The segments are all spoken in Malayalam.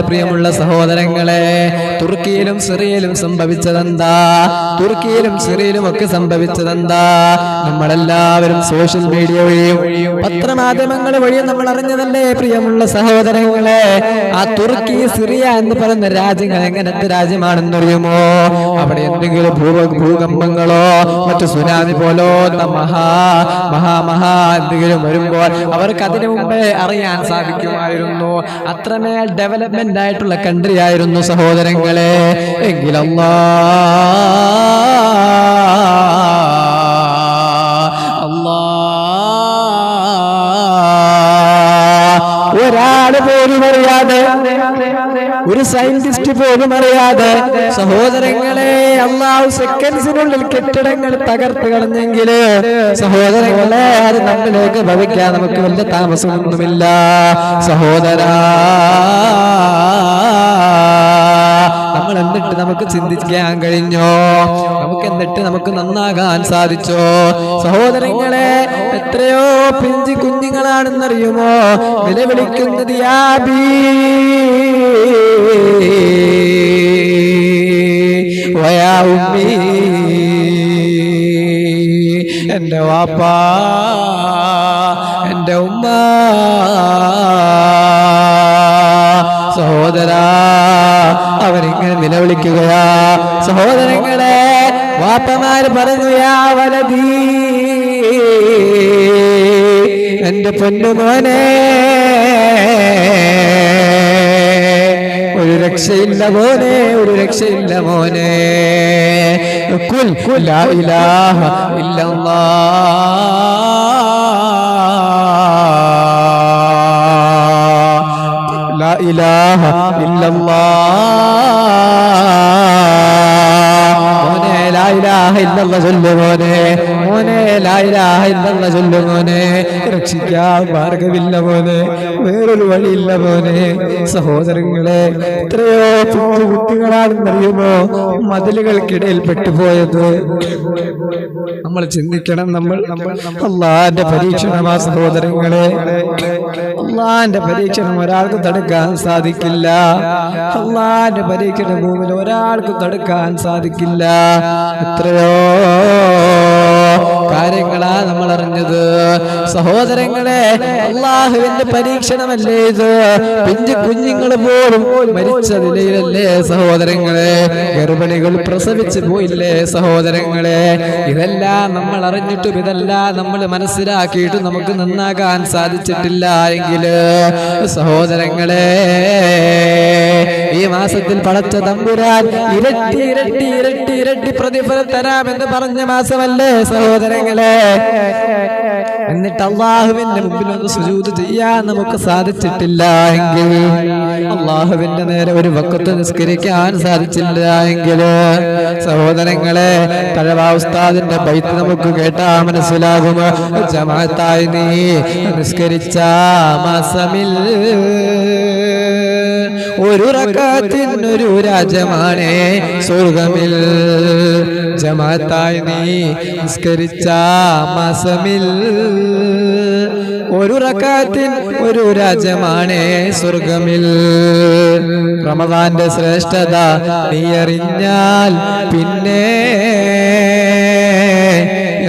പ്രിയമുള്ള സഹോദരങ്ങളെ തുർക്കിയിലും സിറിയയിലും സംഭവിച്ചതെന്താ? തുർക്കിയിലും സിറിയയിലും ഒക്കെ സംഭവിച്ചതെന്താ? നമ്മളെല്ലാവരും സോഷ്യൽ മീഡിയ വഴിയും പത്രമാധ്യമങ്ങൾ വഴിയും നമ്മൾ അറിഞ്ഞതല്ലേ പ്രിയമുള്ള സഹോദരങ്ങളെ? ആ തുർക്കി സിറിയ എന്ന് പറയുന്ന രാജ്യങ്ങൾ എങ്ങനത്തെ രാജ്യമാണെന്നറിയുമോ? അവിടെ എന്തെങ്കിലും ഭൂ ഭൂകമ്പങ്ങളോ മറ്റു സുനാമി പോലോത്ത മഹാ മഹാ മഹാ എന്തെങ്കിലും വരുമ്പോൾ അവർക്ക് അതിനു മുമ്പേ അറിയാൻ സാധിക്കുമായിരുന്നു. അത്രമേൽ ഡെവലപ്മെന്റ് ആയിട്ടുള്ള കൺട്രി ആയിരുന്നു സഹോദരങ്ങളെ. എങ്കിലല്ലാ. ഒരാൾ പോലും അറിയാതെ ഒരു സയന്റിസ്റ്റ് പോലും അറിയാതെ സഹോദരങ്ങളെ അള്ളാഹു സെക്കൻഡ്സിനുള്ളിൽ കെട്ടിടങ്ങൾ തകർത്ത് കളഞ്ഞെങ്കിൽ സഹോദരങ്ങളെ അത് നമ്മിലേക്ക് ഭവിക്കാൻ നമുക്ക് വലിയ താമസമൊന്നുമില്ല. സഹോദരാ എന്നിട്ട് നമുക്ക് ചിന്തിക്കാൻ കഴിഞ്ഞോ? നമുക്ക് എന്നിട്ട് നമുക്ക് നന്നാകാൻ സാധിച്ചോ? സഹോദരങ്ങളെ എത്രയോ പിഞ്ചി കുഞ്ഞുങ്ങളാണെന്നറിയുമോ? നിലവിളിക്കുന്നത് യാബീ. വാപ്പാ എന്റെ ഉമ്മ. സഹോദര അവരിങ്ങനെ നിലവിളിക്കുകയാ. സഹോദരങ്ങളെ വാപ്പമാര് പറഞ്ഞു യാ വലതീ എന്റെ പൊന്നുമോനെ രക്ഷയില്ല മോനെ ഒരു രക്ഷയില്ല മോനെ. കുൽ ലാ ഇലാഹ ഇല്ലല്ലാഹ്. ലാ ഇലാഹ ഇല്ലല്ലാഹ്. മോനെ ലാ ഇലാഹ ഇല്ലല്ല ചൊല്ലു മോനെ മോനെ ലാ ഇലാഹ ഇല്ലല്ല ചൊല്ലു മോനെ. രക്ഷിക്കാൻ മാർഗമില്ല മോനെ. വേറൊരു വഴിയില്ല മോനെ. സഹോദരങ്ങളെ എത്രയോ പിഞ്ചു കുട്ടികളാണെന്നറിയുമോ മതിലുകൾക്കിടയിൽ പെട്ടുപോയത്. നമ്മൾ ചിന്തിക്കണം നമ്മൾ. അള്ളാന്റെ പരീക്ഷണമാ സഹോദരങ്ങളെ. അള്ളാന്റെ പരീക്ഷണം ഒരാൾക്ക് തടുക്കാൻ സാധിക്കില്ല. അള്ളാന്റെ പരീക്ഷണ ഭൂമിയിൽ ഒരാൾക്ക് തടുക്കാൻ സാധിക്കില്ല. എത്രയോ കാര്യങ്ങളാ നമ്മൾ അറിഞ്ഞത് സഹോദരങ്ങളെ അള്ളാഹുവിന്റെ പരീക്ഷണമല്ലേ ഇത്? പിഞ്ചു കുഞ്ഞുങ്ങൾ പോലും മരിച്ച നിലയിലല്ലേ സഹോദരങ്ങളെ? ഗർഭിണികൾ പ്രസവിച്ചു പോയില്ലേ സഹോദരങ്ങളെ? ഇതെല്ലാം നമ്മൾ അറിഞ്ഞിട്ടും ഇതെല്ലാം നമ്മൾ മനസ്സിലാക്കിയിട്ടും നമുക്ക് നന്നാകാൻ സാധിച്ചിട്ടില്ല എങ്കിൽ സഹോദരങ്ങളെ ഈ മാസത്തിൽ പടച്ച തമ്പുരാൻ ഇരട്ടി ഇരട്ടി ഇരട്ടി ഇരട്ടി പ്രതിഫലം തരാമെന്ന് പറഞ്ഞ മാസമല്ലേ സഹോദരങ്ങളെ എന്നിട്ട് അള്ളാഹുവിന്റെ മുമ്പിൽ ഒന്ന് സുജൂത് ചെയ്യാൻ നമുക്ക് സാധിച്ചിട്ടില്ല എങ്കിൽ അള്ളാഹുവിന്റെ നേരെ ഒരു വക്കത്ത് നിസ്കരിക്കാൻ സാധിച്ചില്ല എങ്കിൽ സഹോദരങ്ങളെ തഴവാസ്താദിന്റെ ബൈത്ത് നമുക്ക് കേട്ടാ മനസ്സിലാകും. ജമാത്തായി നീ നിസ്കരിച്ച മാസമിൽ ഒരു റക്കാത്തിനൊരു രാജമാണേ സ്വർഗമിൽ. ജമാത്തായി നീ നിസ്കരിച്ച മാസമിൽ ഒരു റക്കാത്തിൻ ഒരു രാജ്യമാണ് സ്വർഗമിൽ. റമദാന്റെ ശ്രേഷ്ഠത നീ അറിഞ്ഞാൽ പിന്നെ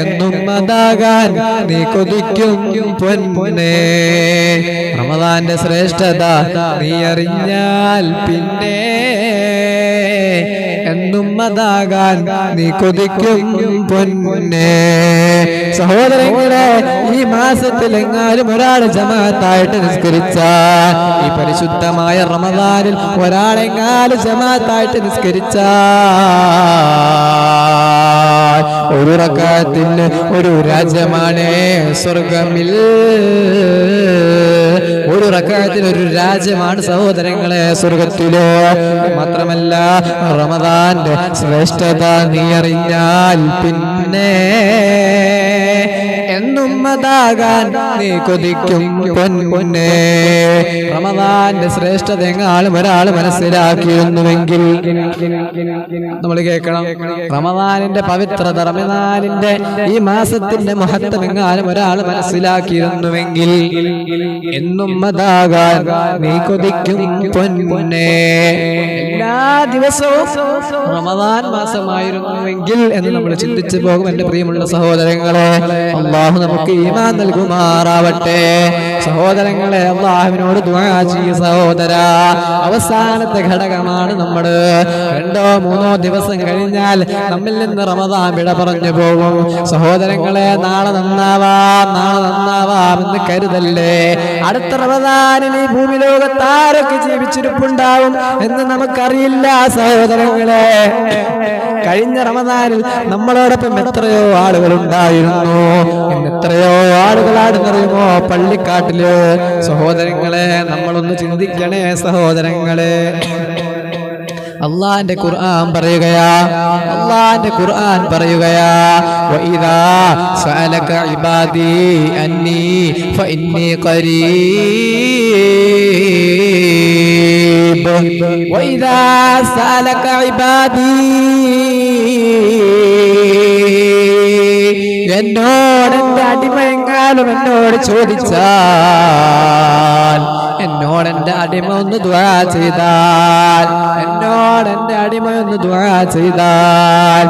എന്നും അതാകാൻ നീ കൊതിക്കും പൊന്നെ. റമദാന്റെ ശ്രേഷ്ഠത നീ അറിഞ്ഞാൽ പിന്നെ എന്നും അതാകാൻ നീ കൊതിക്കും പൊന്നെ. സഹോദരങ്ങളെ ഈ മാസത്തിൽ എങ്ങാനും ഒരാൾ ജമാഅത്തായിട്ട് നിസ്കരിച്ച. ഈ പരിശുദ്ധമായ റമദാനിൽ ഒരാളെങ്ങാനും ജമാഅത്തായിട്ട് നിസ്കരിച്ച. ഒരു റക്കാത്തിന് ഒരു രാജ്യമാണ് സ്വർഗമിൽ. ഒരു റക്കാത്തിന് ഒരു രാജ്യമാണ് സഹോദരങ്ങളെ സ്വർഗത്തിലോ. മാത്രമല്ല റമദാന്റെ ശ്രേഷ്ഠത നീ അറിഞ്ഞാൽ പിന്നെ എന്നും നീ റമദാന്റെ ശ്രേഷ്ഠത എങ്ങാളും ഒരാൾ മനസ്സിലാക്കിയിരുന്നുവെങ്കിൽ നമ്മൾ കേൾക്കണം. റമദാനിന്റെ പവിത്രത റമദാനിന്റെ ഈ മാസത്തിന്റെ മഹത്വം എങ്ങാനും ഒരാൾ മനസ്സിലാക്കിയിരുന്നുവെങ്കിൽ എന്നും മതാകാൻ നീ കൊതിക്കും പൊന്നെ. എല്ലാ ദിവസവും റമദാൻ മാസമായിരുന്നുവെങ്കിൽ എന്ന് നമ്മൾ ചിന്തിച്ചു പോകും എന്റെ പ്രിയമുള്ള സഹോദരങ്ങളെ. അള്ളാഹു നമുക്ക് ഈമാൻ നൽകുമാറാവട്ടെ. സഹോദരങ്ങളെ അള്ളാഹുവിനോട് സഹോദര. അവസാനത്തെ ഘടകമാണ് നമ്മൾ രണ്ടോ മൂന്നോ ദിവസം കഴിഞ്ഞാൽ നമ്മിൽ നിന്ന് റമദാൻ വിട പറഞ്ഞു പോകും. സഹോദരങ്ങളെ നാളെ നന്നാവാം നാളെ നന്നാവാം എന്ന് കരുതല്ലേ? അടുത്ത റമദാനിൽ ഈ ഭൂമി ലോകത്താരൊക്കെ ജീവിച്ചിരിപ്പുണ്ടാവും എന്ന് നമുക്കറിയില്ല സഹോദരങ്ങളെ. കഴിഞ്ഞ റമദാനിൽ നമ്മളോടൊപ്പം എത്രയോ ആളുകൾ ഉണ്ടായിരുന്നു എത്രയോ എത്രയോ ആളുകളാണെന്നറിയുമോ? പള്ളിക്കാട്ടിൽ. സഹോദരങ്ങളെ നമ്മളൊന്ന് ചിന്തിക്കണേ സഹോദരങ്ങളെ. അള്ളാന്റെ ഖുർആൻ പറയുകയാ. അള്ളാന്റെ ഖുർആൻ പറയുകയാ. വഇദാ സഅലക ഇബാദി അന്നി ഫഇന്നി ഖരീബ്. വഇദാ സഅലക ഇബാദി എന്നോട് എന്റെ അടിമയെങ്കാലും എന്നോട് ചോദിച്ചാൽ എന്നോട് എന്റെ അടിമ ഒന്ന് ദ്വാ ചെയ്താൽ. എന്നോട് എന്റെ അടിമ ഒന്ന് ദ്വാ ചെയ്താൽ.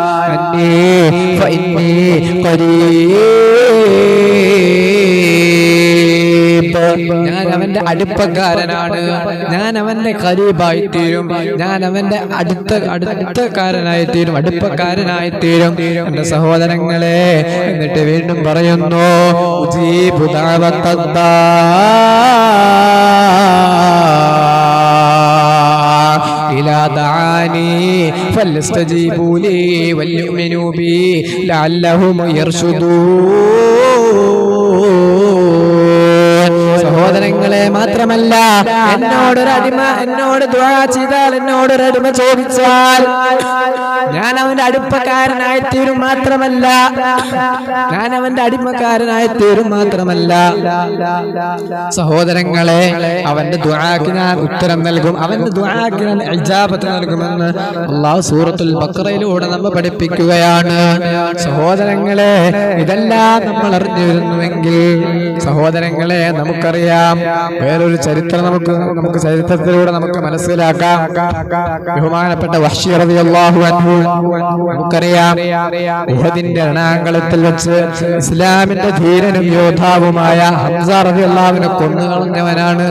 ഞാൻ അവന്റെ അടുപ്പക്കാരനാണ് ഞാൻ അവന്റെ കരീബായി തീരും ഞാൻ അവന്റെ അടുത്ത അടുത്തക്കാരനായി തീരും അടുപ്പക്കാരനായി തീരും എന്റെ സഹോദരങ്ങളെ എന്നിട്ട് വീണ്ടും പറയുന്നു ഉജീബു ദഅവത്തദ്ദാ. إلى دعاني فليستجيبوا لي وليؤمنوا بي لعلهم يرشدون. സഹോദരങ്ങളെ മാത്രമല്ല. എന്നോടൊരു അടിമ എന്നോട് ചെയ്താൽ എന്നോടൊരു അടിമ ചോദിച്ചാൽ ഞാൻ അവന്റെ അടുപ്പക്കാരനായി തീരും മാത്രമല്ല. ഞാൻ അവന്റെ അടിമക്കാരനായി തീരും മാത്രമല്ല. സഹോദരങ്ങളെ അവന്റെ ദുആക്ക് ഞാൻ ഉത്തരം നൽകും. അവന്റെ ഇജാബത്ത് നൽകുമെന്ന് അള്ളാഹു സൂറത്തുൽ ബക്രയിലൂടെ നമ്മൾ പഠിപ്പിക്കുകയാണ്. സഹോദരങ്ങളെ ഇതെല്ലാം നമ്മൾ അറിഞ്ഞിരുന്നുവെങ്കിൽ സഹോദരങ്ങളെ നമുക്കറിയാം വേറൊരു ചരിത്രം നമുക്ക് നമുക്ക് ചരിത്രത്തിലൂടെ നമുക്ക് മനസ്സിലാക്കാം. ബഹുമാനപ്പെട്ട നമുക്കറിയാം രണാങ്കളത്തിൽ വെച്ച് ഇസ്ലാമിന്റെ ധീരനും യോദ്ധാവുമായ ഹംസ കൊന്നു കൊന്നുകളഞ്ഞവനാണ്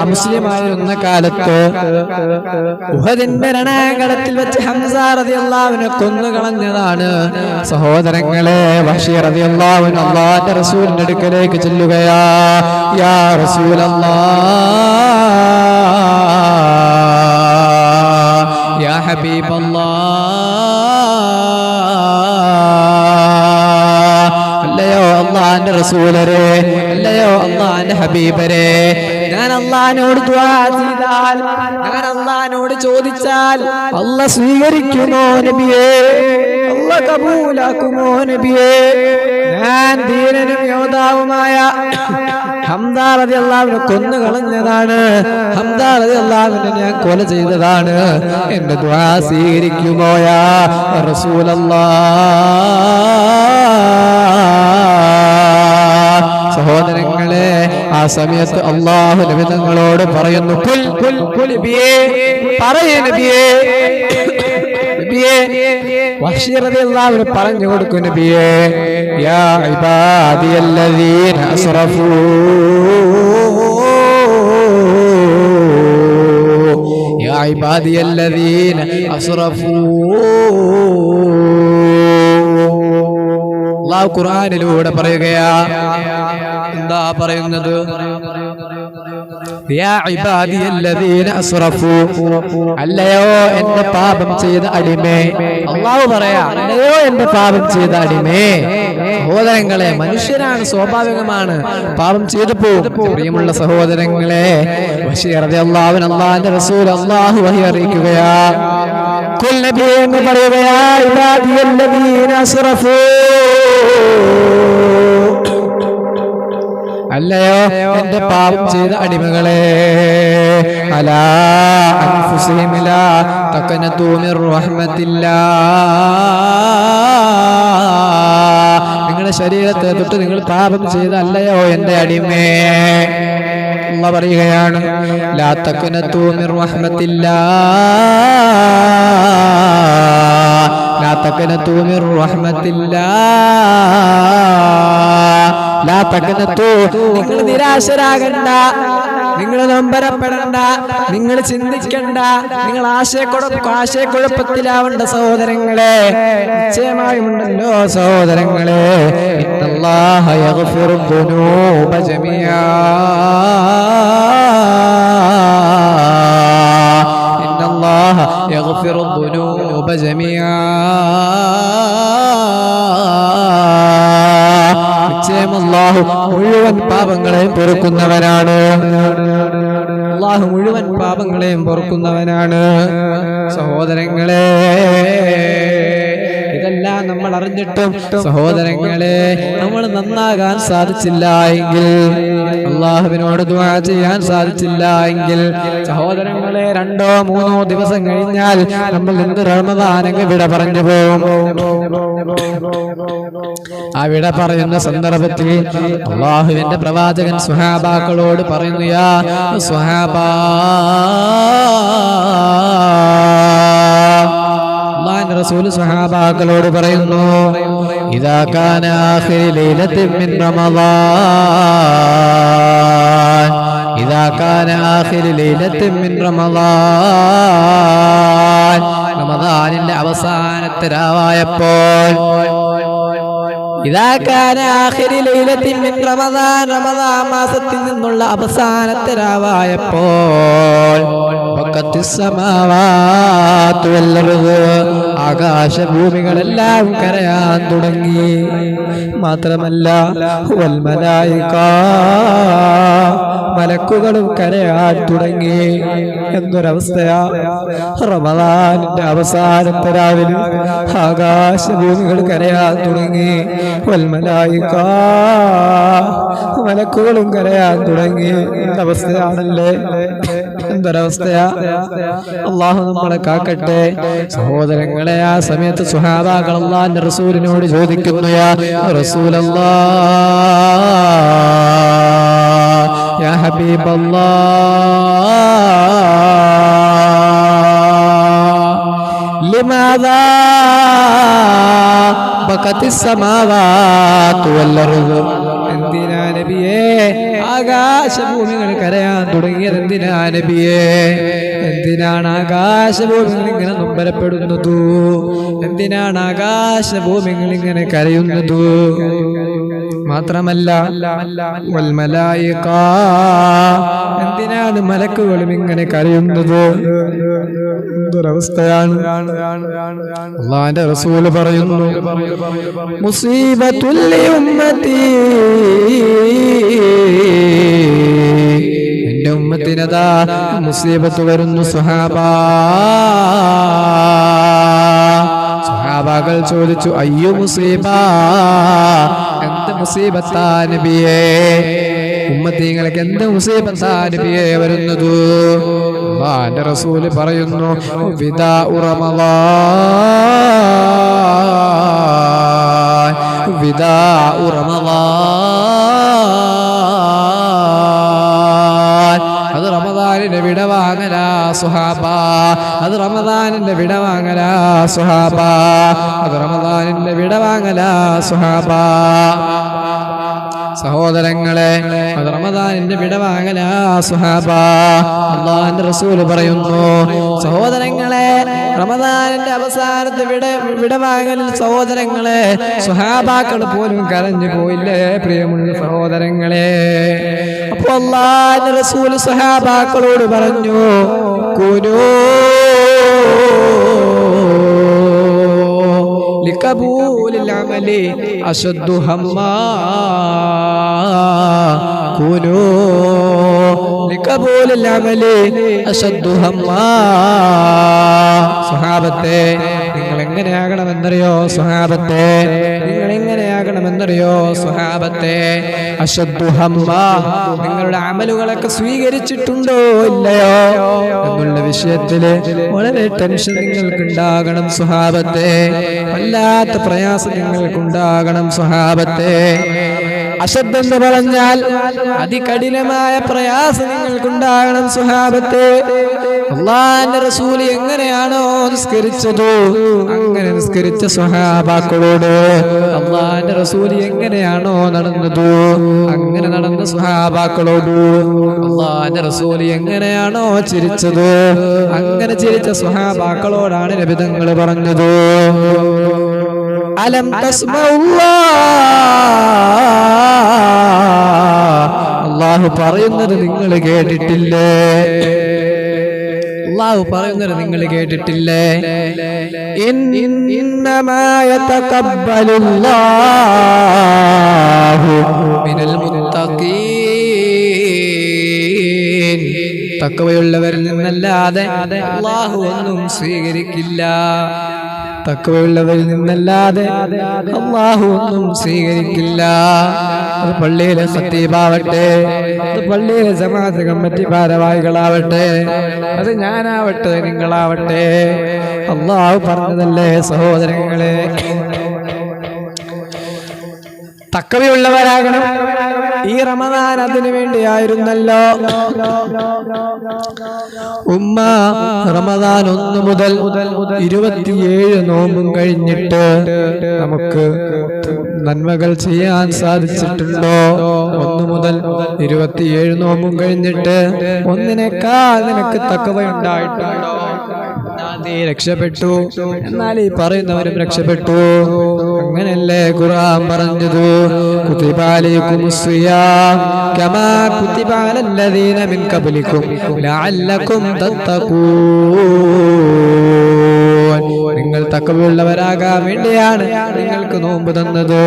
അമുസ്ലിമായിരുന്ന കാലത്ത് ഉഹദിന്റെ രണാകളത്തിൽ വെച്ച് ഹംസ കൊന്നു കൊന്നുകളഞ്ഞതാണ് സഹോദരങ്ങളെ റളിയല്ലാഹു അൻഹു അല്ലാഹുവിന്റെ റസൂലിന്റെ അടുക്കലേക്ക് ചെല്ലുകയാ. യാ റസൂലല്ലാ യാ ഹബീബല്ലാഹ് റസൂലരെ അല്ലയോ അള്ളാന്റെ ഹബീബരെ. ഞാൻ അള്ളഹാനോട് ചെയ്താൽ ഞാൻ അള്ളഹാനോട് ചോദിച്ചാൽ അല്ല സ്വീകരിക്കുമോ നബിയേ? അല്ല കബൂലാക്കുമോ നബിയേ? ഞാൻ ധീരനും യോദ്ധാവുമായ ഹംദാറതി അള്ളാവിനെ കൊന്നു കളഞ്ഞതാണ് ഹംദാറതി അള്ളാവിനെ ഞാൻ കൊല ചെയ്തതാണ്. എന്റെ ദ്വാ സ്വീകരിക്കുമോയാ റസൂലല്ലാ. ആ സമയത്ത് അള്ളാഹു നബിതങ്ങളോട് പറയുന്നു പറഞ്ഞു കൊടുക്കും നബിയേ യാ ഇബാദിയല്ലദീന അസ്റഫൂ. യാ ഇബാദിയല്ലദീന അസ്റഫൂ. അള്ളാഹു ഖുർആനിലൂടെ പറയുകയാ എന്താ പറയുന്നത്? അല്ലയോ എന്റെ പാപം ചെയ്ത അടിമേ. അള്ളാഹു പറയാ അല്ലയോ എന്റെ പാപം ചെയ്ത അടിമേ. സഹോദരങ്ങളെ മനുഷ്യരാണ് സ്വാഭാവികമാണ്. പാപം ചെയ്തു പോകും പ്രിയമുള്ള സഹോദരങ്ങളെ അൻഹു അള്ളാഹിന്റെ റസൂൽ അള്ളാഹു വഹി അറിയിക്കുകയാ. പറയുകയാ അല്ലയോ? എന്റെ പാപം ചെയ്ത അടിമകളെ. അലാ അൻഫുസിഹിമില റഹ്മത്തില്ലാ നിങ്ങളുടെ ശരീരത്തെ തൊട്ട് നിങ്ങൾ പാപം ചെയ്ത അല്ലയോ എന്റെ അടിമേ? അല്ല പറയുകയാണ് ലാ തക്കനതു മിർ റഹ്മത്തില്ലാ ലാ തക്കനതു മിർ റഹ്മത്തില്ലാ നിങ്ങൾ നിരാശരാകണ്ട. നിങ്ങൾ നമ്പരപ്പെടണ്ട. നിങ്ങൾ ചിന്തിക്കണ്ട. നിങ്ങൾ ആശയക്കുഴപ്പ ആശയക്കുഴപ്പത്തിലാവണ്ട സഹോദരങ്ങളെ. നിശ്ചയമായുണ്ടല്ലോ സഹോദരങ്ങളെ. ജമിയാ ഇന്നല്ലാഹ യഗ്ഫിറു ദുനൂബ ജമിയാ നിശ്ചയം അള്ളാഹു മുഴുവൻ പാപങ്ങളെയും പൊറുക്കുന്നവനാണ്. അള്ളാഹു മുഴുവൻ പാപങ്ങളെയും പൊറുക്കുന്നവനാണ്. സഹോദരങ്ങളെ. നമ്മൾ അറിഞ്ഞിട്ടും സഹോദരങ്ങളെ നമ്മൾ നന്നാകാൻ സാധിച്ചില്ല എങ്കിൽ അള്ളാഹുവിനോട് ചെയ്യാൻ സാധിച്ചില്ല എങ്കിൽ സഹോദരങ്ങളെ രണ്ടോ മൂന്നോ ദിവസം കഴിഞ്ഞാൽ നമ്മൾ എന്ത് റമദാനങ്ങ് വിട പറഞ്ഞു പോകും. ആ വിട പറയുന്ന സന്ദർഭത്തിൽ അള്ളാഹുവിന്റെ പ്രവാചകൻ സുഹാബാക്കളോട് പറയുന്നു യാ സുഹാബാ ഇതാ കാന ആഖിരി ലൈലത്തിൻ മിൻ റമളാൻ റമളാനിന്റെ അവസാനത്തെ രാവായപ്പോൾ റമളാൻ റമളാൻ മാസത്തിൽ നിന്നുള്ള അവസാനത്തെ രാവായപ്പോൾ ആകാശഭൂമികളെല്ലാം കരയാൻ തുടങ്ങി. മാത്രമല്ല മലക്കുകളും കരയാൻ തുടങ്ങി. എന്നൊരവസ്ഥയാ റമദാനിന്റെ അവസാനത്തെ രാവിലെ ആകാശഭൂമികൾ കരയാൻ തുടങ്ങി. വൽമലായിക മലക്കുകളും കരയാൻ തുടങ്ങി എന്തവസ്ഥയാണല്ലേ എന്തൊരവസ്ഥയാ അള്ളാഹു നമ്മളെ കാക്കട്ടെ സഹോദരങ്ങളെ ആ സമയത്ത് സുഹാബാക്കൾ അള്ളാന്റെ റസൂലിനോട് ചോദിക്കുന്നു യാ റസൂലല്ലാ യാ ഹബീബല്ലാ لماذا بكت السماوات والأرض എന്തിനാ നബിയേ? ആകാശഭൂമികൾ കരയാൻ തുടങ്ങിയത് എന്തിനാ നബിയേ? എന്തിനാണ് ആകാശഭൂമികൾ ഇങ്ങനെ നൊമ്പരപ്പെടുന്നത്? എന്തിനാണ് ആകാശഭൂമികൾ ഇങ്ങനെ കരയുന്നത്? മാത്രമല്ല എന്തിനാണ് മലക്കുകളും ഇങ്ങനെ കരയുന്നത്? എന്തൊരവസ്ഥയാണ്? അള്ളാന്റെ റസൂൽ പറയുന്നു മുസീബത്തുല്ലി ഉമ്മത്തി എന്റെ ഉമ്മത്തിനതാ മുസീബത്ത് വരുന്നു സുഹാബാ സുഹാബാകൾ ചോദിച്ചു അയ്യോ മുസീബ മുസീബത്താ നബിയേ. ഉമ്മത്തീങ്ങൾക്ക് എന്ത് മുസീബത്താ നബിയേ വരുന്നത്? അള്ളാന്റെ റസൂൽ പറയുന്നു വിദാ ഉറമവാൻ വിദാ ഉറമവാൻ അത് റമദാനിന്റെ വിടവാങ്ങലാ സുഹാബ. അത് റമദാനിന്റെ വിടവാങ്ങലാ സുഹാബ. അത് റമദാനിന്റെ വിടവാങ്ങലാ സുഹാബ. സഹോദരങ്ങളെ റമദാനിന്റെ വിടവാങ്ങലാ സുഹാബ. അള്ളാഹിന്റെ റസൂൽ പറയുന്നു സഹോദരങ്ങളെ റമദാനിന്റെ അവസാനത്തെ വിട വിടവാങ്ങലിൽ സഹോദരങ്ങളെ സുഹാബാക്കൾ പോലും കരഞ്ഞു പോയില്ലേ പ്രിയമുള്ള സഹോദരങ്ങളെ. അപ്പൊ അള്ളാഹിന്റെ റസൂൽ സുഹാബാക്കളോട് പറഞ്ഞു കുനൂ. لقبول العمل أشد هما كونوا لقبول العمل أشد هما സുഹാബത്തെ നിങ്ങൾ എങ്ങനെയാകണമെന്നറിയോ സുഹാബത്തെ നിങ്ങൾ എങ്ങനെയാകണമെന്നറിയോ സ്വഹാബത്തെ? നിങ്ങളുടെ അമലുകളൊക്കെ സ്വീകരിച്ചിട്ടുണ്ടോ ഇല്ലയോ? എന്നുള്ള വിഷയത്തിൽ വളരെ ടെൻഷൻ നിങ്ങൾക്ക് ഉണ്ടാകണം സ്വഹാബത്തെ. വല്ലാത്ത പ്രയാസം നിങ്ങൾക്കുണ്ടാകണം സുഹാബത്തെ അശബ്ദെന്ന് പറഞ്ഞാൽ അതികഠിനമായ പ്രയാസം നിങ്ങൾക്കുണ്ടാകണം സുഹാബത്തെ. അള്ളാന്റെ റസൂൽ എങ്ങനെയാണോ നിസ്കരിച്ചത്? അങ്ങനെ നിസ്കരിച്ച സുഹാബാക്കളോട് അള്ളാന്റെ റസൂൽ എങ്ങനെയാണോ നടന്നത്? അങ്ങനെ നടന്ന സുഹാബാക്കളോട് അള്ളാന്റെ റസൂൽ എങ്ങനെയാണോ ചിരിച്ചത്? അങ്ങനെ ചിരിച്ച സുഹാബാക്കളോടാണ് രബിതങ്ങൾ പറഞ്ഞത്. അലം അള്ളാഹു പറയുന്നത് നിങ്ങൾ കേട്ടിട്ടില്ലേ? അള്ളാഹു പറയുന്നത് നിങ്ങൾ കേട്ടിട്ടില്ലേ? തക്കവയുള്ളവരിൽ നിന്നല്ലാതെ അള്ളാഹു ഒന്നും സ്വീകരിക്കില്ല. തക്കവയുള്ളവരിൽ നിന്നല്ലാതെ അള്ളാഹു ഒന്നും സ്വീകരിക്കില്ല. അത് പള്ളിയിലെ സത്യപാവട്ടെ അത് പള്ളിയിലെ ജമാഅത്ത് കമ്മിറ്റി ഭാരവാഹികളാവട്ടെ അത് ഞാനാവട്ടെ നിങ്ങളാവട്ടെ. അള്ളാഹു പറഞ്ഞതല്ലേ സഹോദരങ്ങളെ തക്കവയുള്ളവരാകണം. ഈ റമദാൻ അതിനു വേണ്ടിയായിരുന്നല്ലോ. ഉമ്മ റമദാൻ ഒന്ന് മുതൽ ഇരുപത്തിയേഴ് നോമ്പും കഴിഞ്ഞിട്ട് നമുക്ക് നന്മകൾ ചെയ്യാൻ സാധിച്ചിട്ടുണ്ടോ? ഒന്ന് മുതൽ ഇരുപത്തിയേഴ് നോമ്പും കഴിഞ്ഞിട്ട് ഒന്നിനേക്കാൾ നിനക്ക് തക്കവയുണ്ടായിട്ടുണ്ടോ? രക്ഷപ്പെട്ടു. എന്നാൽ ഈ പറയുന്നവരും രക്ഷപ്പെട്ടു. അങ്ങനല്ലേ ഖുർആൻ പറഞ്ഞത്? നിങ്ങൾ തക്കവുള്ളവരാകാൻ വേണ്ടിയാണ് നിങ്ങൾക്ക് നോമ്പ് തന്നത്.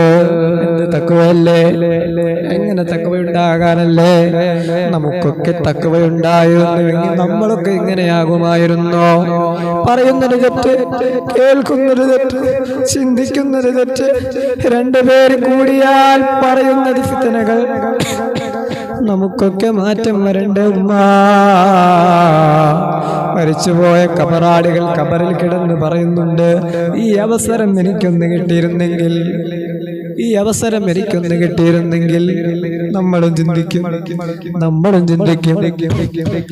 എന്ത് എങ്ങനെ എങ്ങനെ തക്കവയുണ്ടാകാനല്ലേ നമുക്കൊക്കെ തക്കവയുണ്ടായിരുന്നുവെങ്കിൽ നമ്മളൊക്കെ ഇങ്ങനെയാകുമായിരുന്നോ? പറയുന്നത് തെറ്റ് കേൾക്കുന്നത് തെറ്റ് ചിന്തിക്കുന്നത് തെറ്റ് രണ്ടുപേര് കൂടിയാൽ പറയുന്നത് ഫിത്തനകൾ നമുക്കൊക്കെ മാറ്റം വരണ്ടേ ഉമ്മ? മരിച്ചുപോയ കബറാളികൾ കബറിൽ കിടന്ന് പറയുന്നുണ്ട് ഈ അവസരം എനിക്കൊന്ന് കിട്ടിയിരുന്നെങ്കിൽ ഈ അവസരം എനിക്കൊന്ന് കിട്ടിയിരുന്നെങ്കിൽ നമ്മളും ചിന്തിക്കും നമ്മളും ചിന്തിക്കും.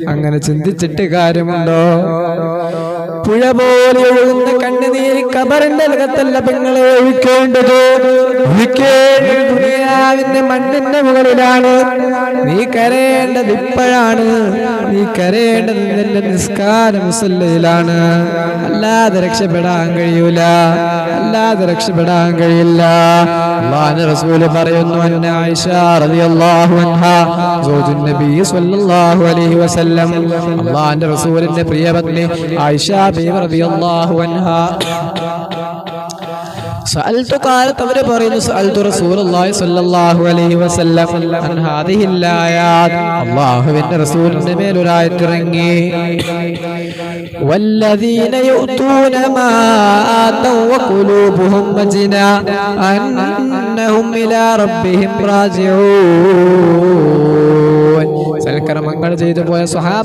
അങ്ങനെ ചിന്തിച്ചിട്ട് കാര്യമുണ്ടോ? പുഴ പോലെ ഒഴുകുന്ന കണ്ണുനീര് കബറിന്റെ അകത്തല്ല പെങ്ങളെ ഒഴിക്കേണ്ടത്. ഒഴിക്കേണ്ടതിന്റെ മണ്ണിന്റെ മുകളിലാണ്. നീ കരയേണ്ടത് ഇപ്പോഴാണ്. നീ കരയേണ്ടത് നിന്റെ നിസ്കാര മുസല്ലയിലാണ്. അല്ലാതെ രക്ഷപ്പെടാൻ കഴിയൂല. അല്ലാതെ രക്ഷപ്പെടാൻ കഴിയില്ല. റസൂൽ പറയുന്നു അന്ന റളിയല്ലാഹു അൻഹാ സ്വല്ലല്ലാഹു അലൈഹി വസല്ലം. അള്ളാഹുവിന്റെ റസൂലിന്റെ പ്രിയപത്നി ആയിഷ ഹബീബ് റബിയല്ലാഹു സഅൽതു കാലത്ത് അവർ പറയുന്നു സഅൽതു റസൂലുള്ളാഹി സ്വല്ലല്ലാഹു അലൈഹി വസല്ലം. അൻ ഹാദിഹിൽ ആയാത് അല്ലാഹുവിന്റെ റസൂലിന്റെ മേൽ ഒരു ആയത്ത് ഇറങ്ങി വല്ലദീന യുതൂന മാ ആതൗ വഖുലൂബുഹും മജ്ന അന്നഹും ഇലാ റബ്ബിഹിം റാജിഊൻ. സൽക്കർമ്മങ്ങൾ ചെയ്തു പോയ സ്വഹാബ